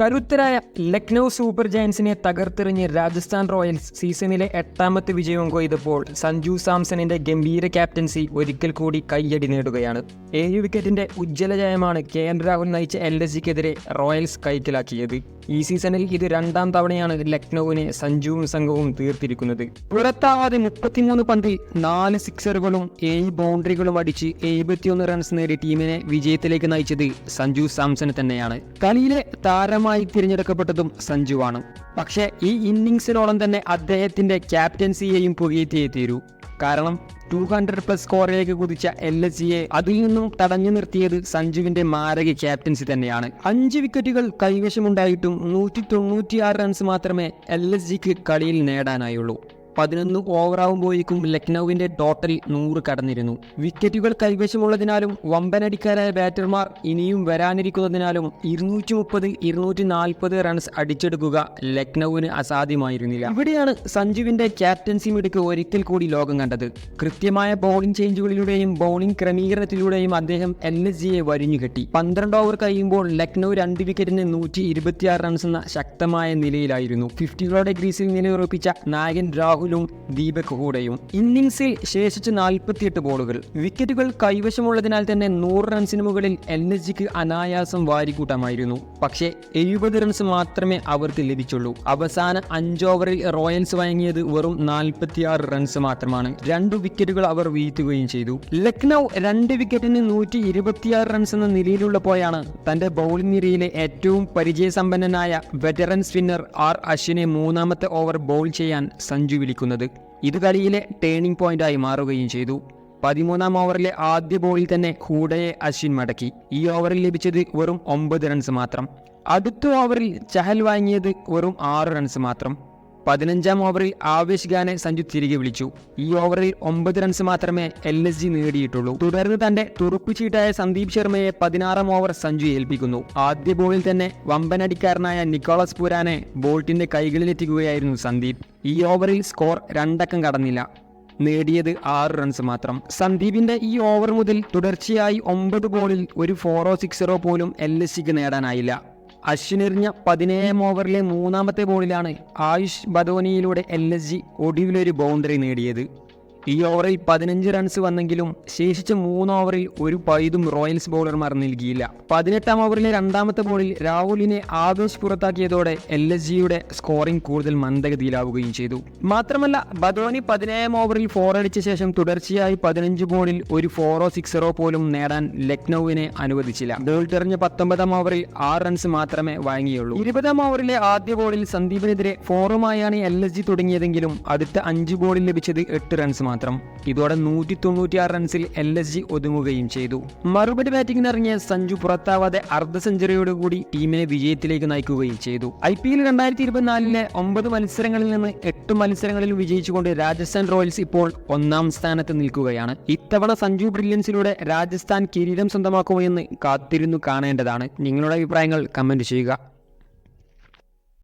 കരുത്തരായ ലക്നൗ സൂപ്പർ ജയൻസിനെ തകർത്തെറിഞ്ഞ് രാജസ്ഥാൻ റോയൽസ് സീസണിലെ എട്ടാമത്തെ വിജയവും കൊയ്തപ്പോൾ സഞ്ജു സാംസണിന്റെ ഗംഭീര ക്യാപ്റ്റൻസി ഒരിക്കൽ കൂടി കയ്യടി നേടുകയാണ്. ഏഴ് വിക്കറ്റിന്റെ ഉജ്ജ്വല ജയമാണ് കെ എൻ രാഹുൽ നയിച്ച എൽ എസ് ജിക്കെതിരെ റോയൽസ് കൈക്കലാക്കിയത്. ഈ സീസണിൽ ഇത് രണ്ടാം തവണയാണ് ലക്നൌവിനെ സഞ്ജുവും സംഘവും തീർത്തിരിക്കുന്നത്. പുറത്താവാതെ മുപ്പത്തിമൂന്ന് പന്തിൽ നാല് സിക്സറുകളും ഏഴ് ബൗണ്ടറികളും അടിച്ച് എഴുപത്തിയൊന്ന് റൺസ് നേടി ടീമിനെ വിജയത്തിലേക്ക് നയിച്ചത് സഞ്ജു സാംസൺ തന്നെയാണ്. കളിയിലെ താരമായി തിരഞ്ഞെടുക്കപ്പെട്ടതും സഞ്ജുവാണ്. പക്ഷേ ഈ ഇന്നിങ്സിനോളം തന്നെ അദ്ദേഹത്തിന്റെ ക്യാപ്റ്റൻസിയെയും പുകയറ്റിയേ തീരൂ. കാരണം ടു ഹൺഡ്രഡ് പ്ലസ് സ്കോറിലേക്ക് കുതിച്ച എൽ എസ് സിയെ അതിൽ നിന്നും തടഞ്ഞു നിർത്തിയത് സഞ്ജുവിന്റെ മാരക ക്യാപ്റ്റൻസി തന്നെയാണ്. അഞ്ച് വിക്കറ്റുകൾ കൈവശമുണ്ടായിട്ടും നൂറ്റി തൊണ്ണൂറ്റിയാറ് റൺസ് മാത്രമേ എൽ എസ് ജിക്ക് കളിയിൽ നേടാനായുള്ളൂ. പതിനൊന്ന് ഓവറാവുമ്പോഴേക്കും ലക്നൌവിന്റെ ടോട്ടൽ നൂറ് കടന്നിരുന്നു. വിക്കറ്റുകൾ കൈവശമുള്ളതിനാലും വമ്പനടിക്കാരായ ബാറ്റർമാർ ഇനിയും വരാനിരിക്കുന്നതിനാലും ഇരുന്നൂറ്റി മുപ്പത് ഇരുന്നൂറ്റി നാൽപ്പത് റൺസ് അടിച്ചെടുക്കുക ലക്നൌവിന് അസാധ്യമായിരുന്നില്ല. ഇവിടെയാണ് സഞ്ജുവിന്റെ ക്യാപ്റ്റൻസി മിടുക്ക് ഒരിക്കൽ കൂടി ലോകം കണ്ടത്. കൃത്യമായ ബോളിംഗ് ചേഞ്ചുകളിലൂടെയും ബോളിംഗ് ക്രമീകരണത്തിലൂടെയും അദ്ദേഹം എൻ എസ് ജിയെ വരിഞ്ഞുകെട്ടി. പന്ത്രണ്ട് ഓവർ കഴിയുമ്പോൾ ലക്നൌ രണ്ട് വിക്കറ്റിന് നൂറ്റി റൺസ് എന്ന ശക്തമായ നിലയിലായിരുന്നു. ഫിഫ്റ്റികളുടെ ഗ്രീസിൽ നിലയുറപ്പിച്ച നായകൻ രാഹുലും ദീപക് ഹൂഡയും ഇന്നിംഗ്സിൽ ശേഷിച്ച് നാൽപ്പത്തിയെട്ട് ബോളുകൾ. വിക്കറ്റുകൾ കൈവശമുള്ളതിനാൽ തന്നെ നൂറ് റൺസിന് മുകളിൽ എൽ എസ് ജിക്ക് അനായാസം വാരിക്കൂട്ടാമായിരുന്നു. പക്ഷേ എഴുപത് റൺസ് മാത്രമേ അവർക്ക് ലഭിച്ചുള്ളൂ. അവസാന അഞ്ചോവറിൽ റോയൽസ് വഴങ്ങിയത് വെറും നാൽപ്പത്തിയാറ് റൺസ് മാത്രമാണ്. രണ്ട് വിക്കറ്റുകൾ അവർ വീഴ്ത്തുകയും ചെയ്തു. ലക്നൗ രണ്ട് വിക്കറ്റിന് നൂറ്റി ഇരുപത്തിയാറ് റൺസ് എന്ന നിലയിലുള്ളപ്പോഴാണ് തന്റെ ബൗളിംഗ് നിരയിലെ ഏറ്റവും പരിചയസമ്പന്നനായ വെറ്ററൻ സ്പിന്നർ ആർ അശ്വിനെ മൂന്നാമത്തെ ഓവർ ബോൾ ചെയ്യാൻ സഞ്ജു വിളിക്കുന്നത് ഇത് കളിയിലെ ടേണിംഗ് പോയിന്റായി മാറുകയും ചെയ്തു. പതിമൂന്നാം ഓവറിലെ ആദ്യ ബോളിൽ തന്നെ ഹൂഡയെ അശ്വിൻ മടക്കി. ഈ ഓവറിൽ ലഭിച്ചത് വെറും ഒമ്പത് റൺസ് മാത്രം. അടുത്ത ഓവറിൽ ചഹൽ വാങ്ങിയത് വെറും ആറ് റൺസ് മാത്രം. പതിനഞ്ചാം ഓവറിൽ ആവേശ് ഖാനെ സഞ്ജു തിരികെ വിളിച്ചു. ഈ ഓവറിൽ ഒമ്പത് റൺസ് മാത്രമേ എൽ എസ് ജി നേടിയിട്ടുള്ളൂ. തുടർന്ന് തന്റെ തുറുപ്പുചീട്ടായ സന്ദീപ് ശർമ്മയെ പതിനാറാം ഓവർ സഞ്ജു ഏൽപ്പിക്കുന്നു. ആദ്യ ബോളിൽ തന്നെ വമ്പനടിക്കാരനായ നിക്കോളസ് പുരാനെ ബോൾട്ടിന്റെ കൈകളിലെത്തിക്കുകയായിരുന്നു സന്ദീപ്. ഈ ഓവറിൽ സ്കോർ രണ്ടക്കം കടന്നില്ല. നേടിയത് ആറ് റൺസ് മാത്രം. സന്ദീപിന്റെ ഈ ഓവർ മുതൽ തുടർച്ചയായി ഒമ്പത് ബോളിൽ ഒരു ഫോറോ സിക്സറോ പോലും എൽ എസ് സിക്ക് നേടാനായില്ല. അശ്വിനെറിഞ്ഞ പതിനേഴാം ഓവറിലെ മൂന്നാമത്തെ ബോളിലാണ് ആയുഷ് ബദോനിയിലൂടെ എൽ എസ് ജി ഒടുവിലൊരു ബൗണ്ടറി നേടിയത്. ഈ ഓവറിൽ പതിനഞ്ച് റൺസ് വന്നെങ്കിലും ശേഷിച്ച മൂന്ന് ഓവറിൽ ഒരു പൈതും റോയൽസ് ബൗളർമാർ നൽകിയില്ല. പതിനെട്ടാം ഓവറിലെ രണ്ടാമത്തെ ബോളിൽ രാഹുലിനെ ആവേശ് പുറത്താക്കിയതോടെ എൽ എസ് ജിയുടെ സ്കോറിംഗ് കൂടുതൽ മന്ദഗതിയിലാവുകയും ചെയ്തു. മാത്രമല്ല ബദോനി പതിനേഴാം ഓവറിൽ ഫോർ അടിച്ച ശേഷം തുടർച്ചയായി പതിനഞ്ച് ബോളിൽ ഒരു ഫോറോ സിക്സറോ പോലും നേടാൻ ലക്നൌവിനെ അനുവദിച്ചില്ല. ബേൾട്ടെറിഞ്ഞ പത്തൊമ്പതാം ഓവറിൽ ആറ് റൺസ് മാത്രമേ വാങ്ങിയുള്ളൂ. ഇരുപതാം ഓവറിലെ ആദ്യ ബോളിൽ സന്ദീപിനെതിരെ ഫോറുമായാണ് എൽ എസ് ജി തുടങ്ങിയതെങ്കിലും അടുത്ത അഞ്ച് ബോളിൽ ലഭിച്ചത് എട്ട് റൺസ് മാത്രം. ഇതോടെ നൂറ്റി തൊണ്ണൂറ്റിയാറ് റൺസിൽ എൽ എസ് ജി ഒതുങ്ങുകയും ചെയ്തു. മറുപടി ബാറ്റിംഗിനിറങ്ങിയ സഞ്ജു പുറത്താവാതെ അർദ്ധ സെഞ്ചുറിയോടുകൂടി ടീമിനെ വിജയത്തിലേക്ക് നയിക്കുകയും ചെയ്തു. ഐ പി എൽ രണ്ടായിരത്തി ഇരുപത്തിനാലിലെ ഒമ്പത് മത്സരങ്ങളിൽ നിന്ന് എട്ട് മത്സരങ്ങളിൽ വിജയിച്ചുകൊണ്ട് രാജസ്ഥാൻ റോയൽസ് ഇപ്പോൾ ഒന്നാം സ്ഥാനത്ത് നിൽക്കുകയാണ്. ഇത്തവണ സഞ്ജു ബ്രില്യൻസിലൂടെ രാജസ്ഥാൻ കിരീടം സ്വന്തമാക്കുമോ എന്ന് കാത്തിരുന്നു കാണേണ്ടതാണ്. നിങ്ങളുടെ അഭിപ്രായങ്ങൾ കമന്റ് ചെയ്യുക.